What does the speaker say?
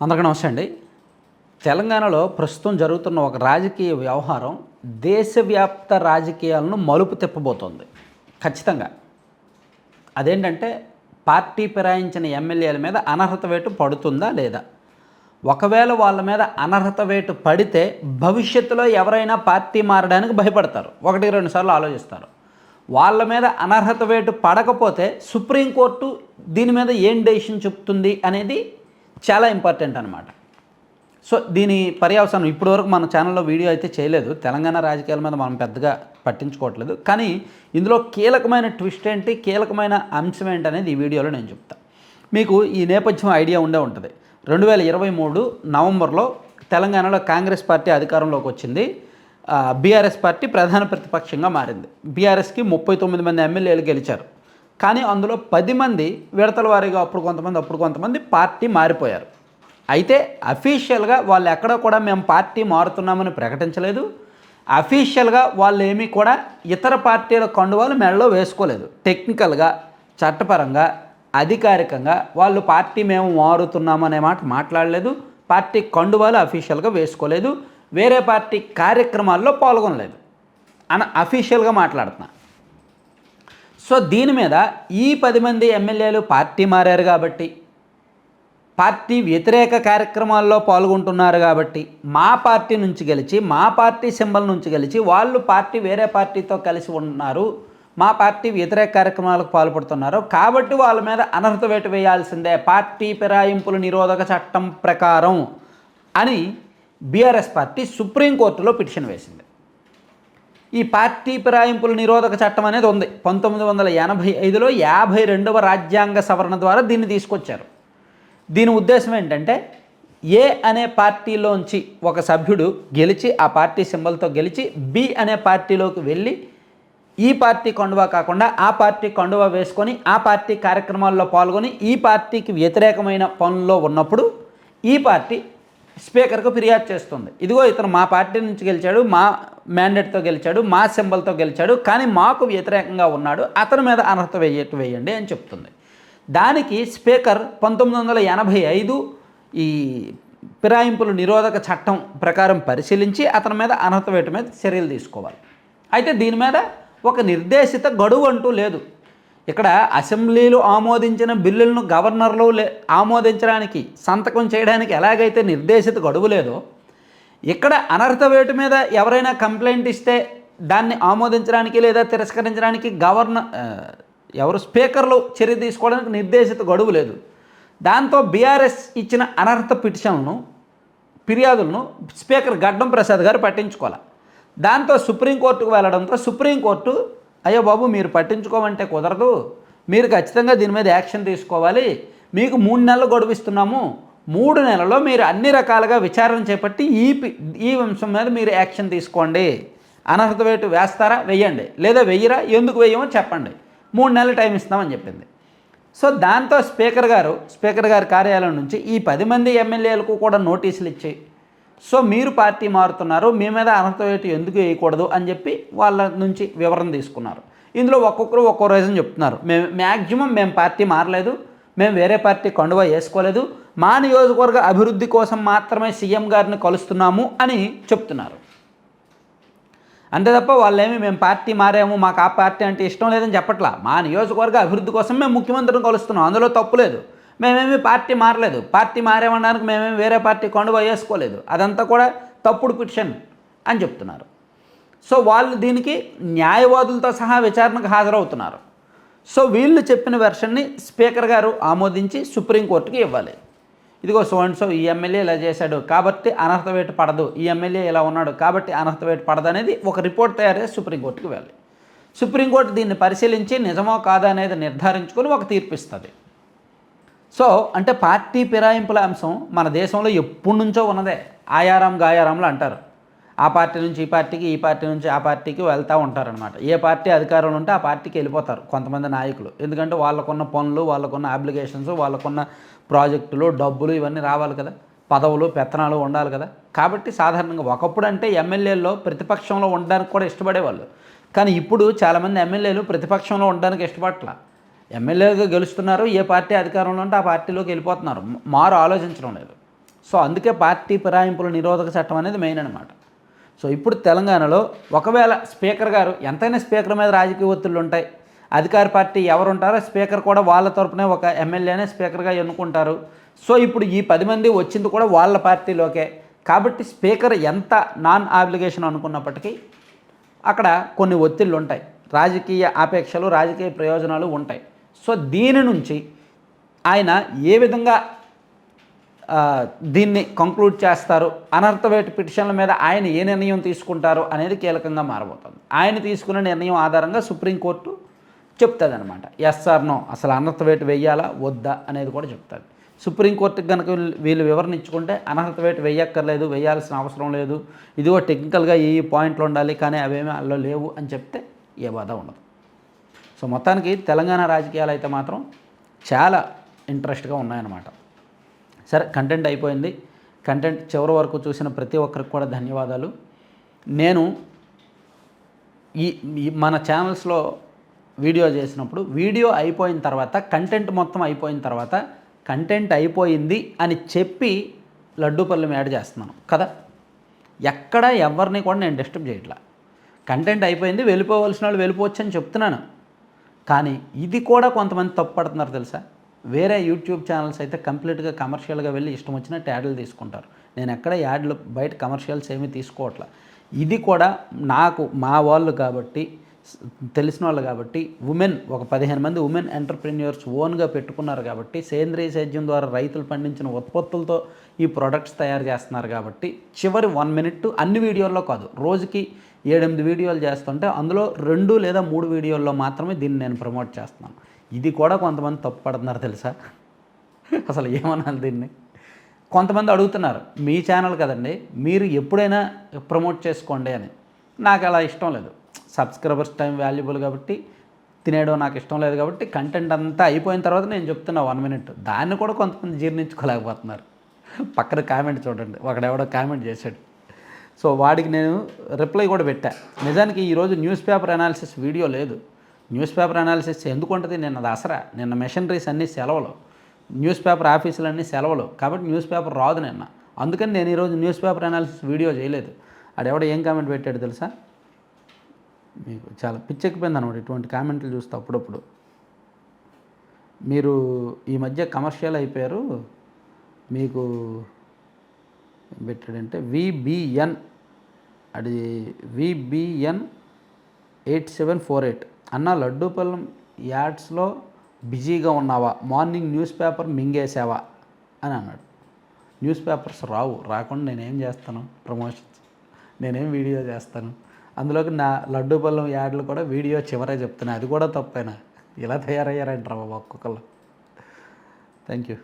అందరికీ నమస్తే అండి. తెలంగాణలో ప్రస్తుతం జరుగుతున్న ఒక రాజకీయ వ్యవహారం దేశవ్యాప్త రాజకీయాలను మలుపు తిప్పబోతోంది. ఖచ్చితంగా. అదేంటంటే పార్టీ ఫిరాయించిన ఎమ్మెల్యేల మీద అనర్హత వేటు పడుతుందా లేదా? ఒకవేళ వాళ్ళ మీద అనర్హత వేటు పడితే భవిష్యత్తులో ఎవరైనా పార్టీ మారడానికి భయపడతారు. ఒకటి రెండు సార్లు ఆలోచిస్తారు. వాళ్ళ మీద అనర్హత వేటు పడకపోతే సుప్రీంకోర్టు దీని మీద ఏం డెసిషన్ చెప్తుంది అనేది చాలా ఇంపార్టెంట్ అనమాట సో దీని పర్యవసానం ఇప్పటివరకు మన ఛానల్లో వీడియో అయితే చేయలేదు. తెలంగాణ రాజకీయాల మీద మనం పెద్దగా పట్టించుకోవట్లేదు. కానీ ఇందులో కీలకమైన ట్విస్ట్ ఏంటి? కీలకమైన అంశం ఏంటి అనేది ఈ వీడియోలో నేను చెప్తాను మీకు ఈ నేపథ్యం ఐడియా ఉండే ఉంటుంది. రెండు వేల ఇరవై మూడు నవంబర్లో తెలంగాణలో కాంగ్రెస్ పార్టీ అధికారంలోకి వచ్చింది. బీఆర్ఎస్ పార్టీ ప్రధాన ప్రతిపక్షంగా మారింది. బీఆర్ఎస్కి ముప్పై తొమ్మిది మంది ఎమ్మెల్యేలు గెలిచారు. కానీ అందులో పది మంది విడతల వారీగా అప్పుడు కొంతమంది అప్పుడు కొంతమంది పార్టీ మారిపోయారు. అయితే అఫీషియల్గా వాళ్ళు ఎక్కడ కూడా మేము పార్టీ మారుతున్నామని ప్రకటించలేదు. అఫీషియల్గా వాళ్ళు ఏమీ కూడా ఇతర పార్టీల కండువాలు మెడలో వేసుకోలేదు. టెక్నికల్గా చట్టపరంగా అధికారికంగా వాళ్ళు పార్టీ మేము మారుతున్నామనే మాట మాట్లాడలేదు. పార్టీ కండువాలు అఫీషియల్గా వేసుకోలేదు. వేరే పార్టీ కార్యక్రమాల్లో పాల్గొనలేదు. అని అఫీషియల్గా మాట్లాడుతున్నా. సో దీని మీద ఈ పది మంది ఎమ్మెల్యేలు పార్టీ మారారు కాబట్టి పార్టీ వ్యతిరేక కార్యక్రమాల్లో పాల్గొంటున్నారు కాబట్టి మా పార్టీ నుంచి గెలిచి మా పార్టీ సింబల్ నుంచి గెలిచి వాళ్ళు పార్టీ వేరే పార్టీతో కలిసి ఉన్నారు మా పార్టీ వ్యతిరేక కార్యక్రమాలకు పాల్పడుతున్నారు. కాబట్టి వాళ్ళ మీద అనర్హత వేటు వేయాల్సిందే పార్టీ ఫిరాయింపుల నిరోధక చట్టం ప్రకారం అని బీఆర్ఎస్ పార్టీ సుప్రీంకోర్టులో పిటిషన్ వేసింది. ఈ పార్టీ ఫిరాయింపుల నిరోధక చట్టం అనేది ఉంది. పంతొమ్మిది వందల ఎనభై ఐదులో యాభై రెండవ రాజ్యాంగ సవరణ ద్వారా దీన్ని తీసుకొచ్చారు. దీని ఉద్దేశం ఏంటంటే ఏ అనే పార్టీలోంచి ఒక సభ్యుడు గెలిచి ఆ పార్టీ సింబల్తో గెలిచి బి అనే పార్టీలోకి వెళ్ళి ఈ పార్టీ కండువా కాకుండా ఆ పార్టీ కండువా వేసుకొని ఆ పార్టీ కార్యక్రమాల్లో పాల్గొని ఈ పార్టీకి వ్యతిరేకమైన పనుల్లో ఉన్నప్పుడు ఈ పార్టీ స్పీకర్కు ఫిర్యాదు చేస్తుంది. ఇదిగో ఇతను మా పార్టీ నుంచి గెలిచాడు మా మ్యాండేట్తో గెలిచాడు మా సింబల్తో గెలిచాడు కానీ మాకు వ్యతిరేకంగా ఉన్నాడు అతని మీద అనర్హత వేయట్టు వేయండి అని చెప్తుంది. దానికి స్పీకర్ పంతొమ్మిది వందల ఎనభై ఐదు ఈ ఫిరాయింపుల నిరోధక చట్టం ప్రకారం పరిశీలించి అతని మీద అనర్హత వేయటం మీద చర్యలు తీసుకోవాలి. అయితే దీని మీద ఒక నిర్దేశిత గడువు అంటూ లేదు. ఇక్కడ అసెంబ్లీలు ఆమోదించిన బిల్లులను గవర్నర్లు లే ఆమోదించడానికి సంతకం చేయడానికి ఎలాగైతే నిర్దేశిత గడువు లేదో ఇక్కడ అనర్హత వేటు మీద ఎవరైనా కంప్లైంట్ ఇస్తే దాన్ని ఆమోదించడానికి లేదా తిరస్కరించడానికి గవర్నర్ ఎవరు స్పీకర్లు చర్య తీసుకోవడానికి నిర్దేశిత గడువు లేదు. దాంతో బీఆర్ఎస్ ఇచ్చిన అనర్హత పిటిషన్లను ఫిర్యాదులను స్పీకర్ గడ్డం ప్రసాద్ గారు పట్టించుకోవాలి. దాంతో సుప్రీంకోర్టుకు వెళ్ళడంతో సుప్రీంకోర్టు అయ్యో బాబు మీరు పట్టించుకోమంటే కుదరదు. మీరు ఖచ్చితంగా దీని మీద యాక్షన్ తీసుకోవాలి. మీకు మూడు నెలలు గొడవిస్తున్నాము. మూడు నెలల్లో మీరు అన్ని రకాలుగా విచారణ చేపట్టి ఈ ఈ అంశం మీద మీరు యాక్షన్ తీసుకోండి. అనర్హత వేటు వేస్తారా? వెయ్యండి లేదా వెయ్యరా ఎందుకు వెయ్యమో చెప్పండి. మూడు నెలలు టైం ఇస్తామని చెప్పింది. సో దాంతో స్పీకర్ గారు స్పీకర్ గారి కార్యాలయం నుంచి ఈ పది మంది ఎమ్మెల్యేలకు కూడా నోటీసులు ఇచ్చి సో మీరు పార్టీ మారుతున్నారు మీ మీద అనర్హత వేటు ఎందుకు వేయకూడదు అని చెప్పి వాళ్ళ నుంచి వివరణ తీసుకున్నారు. ఇందులో ఒక్కొక్కరు ఒక్కో రీజన్ చెప్తున్నారు. మేము మ్యాక్సిమం మేము పార్టీ మారలేదు మేము వేరే పార్టీ కండువా వేసుకోలేదు మా నియోజకవర్గ అభివృద్ధి కోసం మాత్రమే సీఎం గారిని కలుస్తున్నాము అని చెప్తున్నారు. అంతే తప్ప వాళ్ళేమి మేము పార్టీ మారాము మాకు ఆ పార్టీ అంటే ఇష్టం లేదని చెప్పట్లా. మా నియోజకవర్గ అభివృద్ధి కోసం మేము ముఖ్యమంత్రిని కలుస్తున్నాం అందులో తప్పు లేదు. మేమేమి పార్టీ మారలేదు. పార్టీ మారేమనడానికి మేమేమి వేరే పార్టీ కొండవ వేసుకోలేదు. అదంతా కూడా తప్పుడు పిటిషన్ అని చెప్తున్నారు. సో వాళ్ళు దీనికి న్యాయవాదులతో సహా విచారణకు హాజరవుతున్నారు. సో వీళ్ళు చెప్పిన వెర్షన్ని స్పీకర్ గారు ఆమోదించి సుప్రీంకోర్టుకి ఇవ్వాలి. ఇదిగో సో అండ్ సో ఈ ఎమ్మెల్యే ఇలా చేశాడు. కాబట్టి అనర్హత వేటు పడదు. ఈ ఎమ్మెల్యే ఇలా ఉన్నాడు. కాబట్టి అనర్హత వేటు పడదు అనేది ఒక రిపోర్ట్ తయారు చేసి సుప్రీంకోర్టుకి వెళ్ళాలి సుప్రీంకోర్టు దీన్ని పరిశీలించి నిజమో కాదా అనేది నిర్ధారించుకొని ఒక తీర్పు ఇస్తుంది సో అంటే పార్టీ ఫిరాయింపుల అంశం మన దేశంలో ఎప్పటి నుంచో ఉన్నదే. ఆయారాం గాయారాంలు అంటారు. ఆ పార్టీ నుంచి ఈ పార్టీకి ఈ పార్టీ నుంచి ఆ పార్టీకి వెళ్తూ ఉంటారనమాట ఏ పార్టీ అధికారంలో ఉంటే ఆ పార్టీకి వెళ్ళిపోతారు కొంతమంది నాయకులు. ఎందుకంటే వాళ్ళకున్న పనులు వాళ్ళకున్న అప్లికేషన్స్ వాళ్ళకున్న ప్రాజెక్టులు డబ్బులు ఇవన్నీ రావాలి కదా. పదవులు పెత్తనాలు ఉండాలి కదా. కాబట్టి సాధారణంగా ఒకప్పుడు అంటే ఎమ్మెల్యేల్లో ప్రతిపక్షంలో ఉండడానికి కూడా ఇష్టపడేవాళ్ళు. కానీ ఇప్పుడు చాలామంది ఎమ్మెల్యేలు ప్రతిపక్షంలో ఉండడానికి ఇష్టపడట్లా. ఎమ్మెల్యేగా గెలుస్తున్నారు ఏ పార్టీ అధికారంలో ఉంటే ఆ పార్టీలోకి వెళ్ళిపోతున్నారు. మారు ఆలోచించడం లేదు. సో అందుకే పార్టీ ఫిరాయింపుల నిరోధక చట్టం అనేది మెయిన్ అనమాట సో ఇప్పుడు తెలంగాణలో ఒకవేళ స్పీకర్ గారు ఎంతైనా స్పీకర్ మీద రాజకీయ ఒత్తిళ్ళు ఉంటాయి అధికార పార్టీ ఎవరు ఉంటారో స్పీకర్ కూడా వాళ్ళ తరపునే ఒక ఎమ్మెల్యేనే స్పీకర్గా ఎన్నుకుంటారు. సో ఇప్పుడు ఈ పది మంది వచ్చింది కూడా వాళ్ళ పార్టీలోకే. కాబట్టి స్పీకర్ ఎంత నాన్ ఆబ్లిగేషన్ అనుకున్నప్పటికీ అక్కడ కొన్ని ఒత్తిళ్ళు ఉంటాయి. రాజకీయ ఆపేక్షలు రాజకీయ ప్రయోజనాలు ఉంటాయి. సో దీని నుంచి ఆయన ఏ విధంగా దీన్ని కంక్లూడ్ చేస్తారు అనర్థవేట్ పిటిషన్ల మీద ఆయన ఏ నిర్ణయం తీసుకుంటారు అనేది కీలకంగా మారబోతుంది. ఆయన తీసుకున్న నిర్ణయం ఆధారంగా సుప్రీంకోర్టు చెప్తుంది అనమాట ఎస్ఆర్ నో అసలు అనర్థవేట్ వెయ్యాలా వద్దా? అనేది కూడా చెప్తుంది. సుప్రీంకోర్టుకి కనుక వీళ్ళు- వీళ్ళు వివరణ ఇచ్చుకుంటే అనర్హత వేటు వెయ్యక్కర్లేదు వేయాల్సిన అవసరం లేదు. ఇదిగో టెక్నికల్గా ఏ పాయింట్లు ఉండాలి కానీ అవేమీ అల్లో లేవు అని చెప్తే ఏ బాధ ఉండదు. సో మొత్తానికి తెలంగాణ రాజకీయాలు అయితే మాత్రం చాలా ఇంట్రెస్ట్గా ఉన్నాయన్నమాట. సరే కంటెంట్ అయిపోయింది. కంటెంట్ చివరి వరకు చూసిన ప్రతి ఒక్కరికి కూడా ధన్యవాదాలు. నేను ఈ మన ఛానల్స్లో వీడియో చేసినప్పుడు వీడియో అయిపోయిన తర్వాత కంటెంట్ మొత్తం అయిపోయిన తర్వాత కంటెంట్ అయిపోయింది అని చెప్పి లడ్డూపల్లి యాడ్ చేస్తున్నాను. కదా? ఎక్కడ ఎవరిని కూడా నేను డిస్టర్బ్ చేయట్లా. కంటెంట్ అయిపోయింది వెళ్ళిపోవలసిన వాళ్ళు వెళ్ళిపోవచ్చు అని చెప్తున్నాను. కానీ ఇది కూడా కొంతమంది తప్పు పడుతున్నారు తెలుసా? వేరే యూట్యూబ్ ఛానల్స్ అయితే కంప్లీట్గా కమర్షియల్గా వెళ్ళి ఇష్టం వచ్చినట్టు యాడ్లు తీసుకుంటారు. నేను ఎక్కడ యాడ్లు బయట కమర్షియల్స్ ఏమీ తీసుకోవట్లా. ఇది కూడా నాకు మా వాళ్ళు కాబట్టి తెలిసిన వాళ్ళు కాబట్టి ఉమెన్ ఒక పదిహేను మంది ఉమెన్ ఎంటర్ప్రెన్యూర్స్ ఓన్గా పెట్టుకున్నారు కాబట్టి సేంద్రియ సేద్యం ద్వారా రైతులు పండించిన ఉత్పత్తులతో ఈ ప్రొడక్ట్స్ తయారు చేస్తున్నారు కాబట్టి చివరి వన్ మినిట్ అన్ని వీడియోల్లో కాదు రోజుకి ఏడెనిమిది వీడియోలు చేస్తుంటే అందులో రెండు లేదా మూడు వీడియోల్లో మాత్రమే దీన్ని నేను ప్రమోట్ చేస్తున్నాను. ఇది కూడా కొంతమంది తప్పు పడుతున్నారు తెలుసా? అసలు ఏమనాలి దీన్ని? కొంతమంది అడుగుతున్నారు మీ ఛానల్ కదండి మీరు ఎప్పుడైనా ప్రమోట్ చేసుకోండి అని. నాకు అలా ఇష్టం లేదు. సబ్స్క్రైబర్స్ టైం వాల్యుబుల్ కాబట్టి తినేయడం నాకు ఇష్టం లేదు కాబట్టి కంటెంట్ అంతా అయిపోయిన తర్వాత నేను చెప్తున్నా వన్ మినిట్ దాన్ని కూడా కొంతమంది జీర్ణించుకోలేకపోతున్నారు. పక్కన కామెంట్ చూడండి. ఒకడెవడో కామెంట్ చేశాడు. సో వాడికి నేను రిప్లై కూడా పెట్టా. నిజానికి ఈరోజు న్యూస్ పేపర్ అనాలిసిస్ వీడియో లేదు. న్యూస్ పేపర్ అనాలిసిస్ ఎందుకు ఉంటుంది నిన్న దసరా. నిన్న మెషనరీస్ అన్నీ సెలవులు. న్యూస్ పేపర్ ఆఫీసులు అన్నీ సెలవులు. కాబట్టి న్యూస్ పేపర్ రాదు నిన్న. అందుకని నేను ఈరోజు న్యూస్ పేపర్ అనాలిసిస్ వీడియో చేయలేదు. ఆడెవడ ఏం కామెంట్ పెట్టాడు తెలుసా? మీకు చాలా పిచ్చెక్కిపోయింది అనమాట ఇటువంటి కామెంట్లు చూస్తే అప్పుడప్పుడు. మీరు ఈ మధ్య కమర్షియల్ అయిపోయారు. మీకు పెట్టాడంటే విబిఎన్ అది VBN eight seven four eight అన్న లడ్డూపల్లం యాడ్స్లో బిజీగా ఉన్నావా? మార్నింగ్ న్యూస్ పేపర్ మింగేసావా అని అన్నాడు. న్యూస్ పేపర్స్ రావు. రాకుండా నేనేం చేస్తాను? ప్రమోషన్స్ నేనేం వీడియో చేస్తాను? అందులోకి నా లడ్డూపల్లం యాడ్లు కూడా వీడియో చివరే చెప్తున్నాయి. అది కూడా తప్పేనా? ఇలా తయారయ్యారంటారా బాబా ఒక్కొక్కళ్ళు. Thank you.